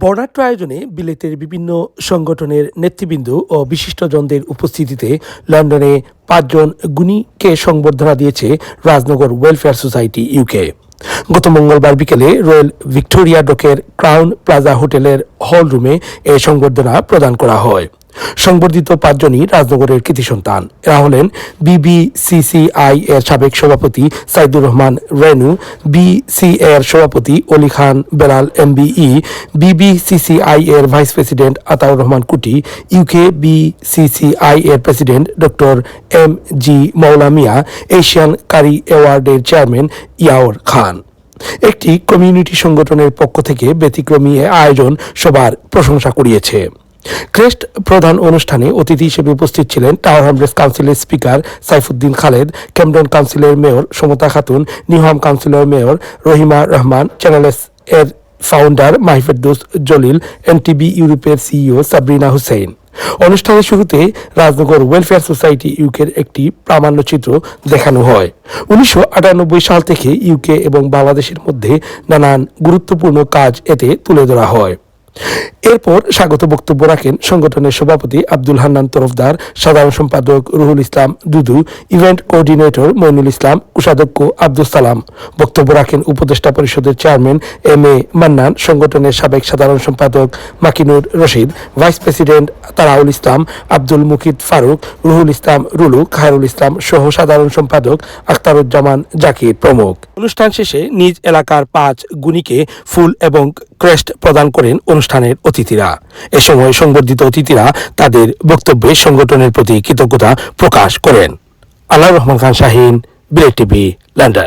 বর্ণাঢ্য আয়োজনে বিলেতের বিভিন্ন সংগঠনের নেতৃবৃন্দ ও বিশিষ্টজনদের উপস্থিতিতে লন্ডনে পাঁচজন গুণীকে সংবর্ধনা দিয়েছে রাজনগর ওয়েলফেয়ার সোসাইটি ইউকে গত মঙ্গলবার বিকেলে রয়্যাল ভিক্টোরিয়া ডকের ক্রাউন প্লাজা হোটেলের হল রুমে এই সংবর্ধনা প্রদান করা হয়। সংবর্ধিত পাঁচজনই রাজনগরের কৃতি সন্তান। এরা হলেন বিবিসিসিআই এর সাবেক সভাপতি সাইদুর রহমান রেনু, বিসি এর সভাপতি অলি খান বেলাল এমবিই, বিবিসিসিআই এর vice president Ataur Rahman Kuti UK BCCI এর president doctor M G Moula Miah, Asian কারি অ্যাওয়ার্ডের চেয়ারম্যান ইয়াওর খান। একটি কমিউনিটি সংগঠনের পক্ষ থেকে ব্যতিক্রমী আয়োজন সবার প্রশংসা কুড়িয়েছে। ক্রেস্ট প্রধান অনুষ্ঠানে অতিথি হিসেবে উপস্থিত ছিলেন টাওয়ার হামলেস কাউন্সিলের স্পিকার সাইফুদ্দিন খালেদ ক্যামডন কাউন্সিলের মেয়র সমতা খাতুন নিউহাম কাউন্সিলের mayor Rahima Rahman channel S এর ফাউন্ডার মাহিফেরদোস জলিল এনটিবি ইউরোপের সিইও সাবরিনা হুসেইন। অনুষ্ঠানের শুরুতে রাজনগর ওয়েলফেয়ার সোসাইটি ইউকের একটি প্রামাণ্য চিত্র দেখানো হয়। উনিশশো আটানব্বই সাল থেকে ইউকে এবং বাংলাদেশের মধ্যে নানান গুরুত্বপূর্ণ কাজ এতে তুলে ধরা হয়। এরপর স্বাগত বক্তব্য রাখেন সংগঠনের সভাপতি আব্দুল হান্নান তরফদার, সাধারণ সম্পাদক রুহুল ইসলাম দুদু, ইভেন্ট কোঅর্ডিনেটর মইনুল ইসলাম, কোষাধ্যক্ষ আব্দুল সালাম। বক্তব্য রাখেন উপদেষ্টা পরিষদের চেয়ারম্যান এম এ মান্নান, সংগঠনের সাবেক সাধারণ সম্পাদক মাকিনুর রশিদ, ভাইস প্রেসিডেন্ট তারাউল ইসলাম, আব্দুল মুকিদ ফারুক, রুহুল ইসলাম রুলু, খায়রুল ইসলাম সহ সাধারণ সম্পাদক আখতারুজ্জামান জাকির প্রমুখ। অনুষ্ঠান শেষে নিজ এলাকার পাঁচ গুণীকে ফুল এবং ক্রেস্ট প্রদান করেন অনুষ্ঠানের অতিথিরা। এ সময় সংবর্ধিত অতিথিরা তাদের বক্তব্যে সংগঠনের প্রতি কৃতজ্ঞতা প্রকাশ করেন। Allah Rahman Khan Shahin BA TV, London.